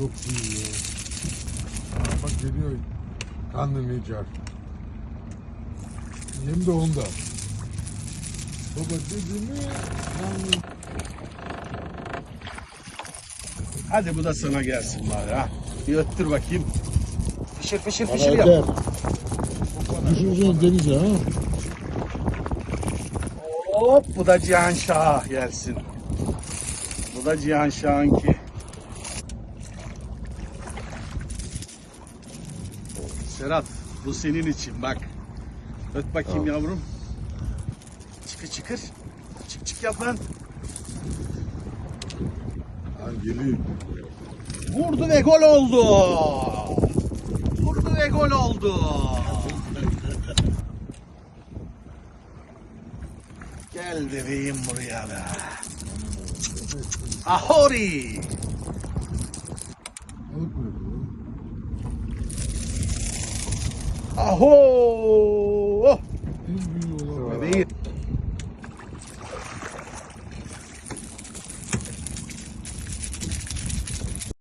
Yok değil ya. Aa, bak geliyor. Kanlı Necar. Yem de onda. Baba dedi mi? Kanlı. Hadi bu da sana gelsin bari ha. Bir öttür bakayım. Fişir fişir Bana fişir yap. eder. Düşüreceksin denize ha. Hop bu da Cihan Şah gelsin. Bu da Cihan Şah'ınki. Serhat bu senin için bak. Öt bakayım yavrum. Çıkır çıkır. Çık çık yap lan. Ha geliyor. Vurdu ve gol oldu. Vurdu ve gol oldu. Gel bebeğim buraya da. Ahori. Alıp Oh! oh.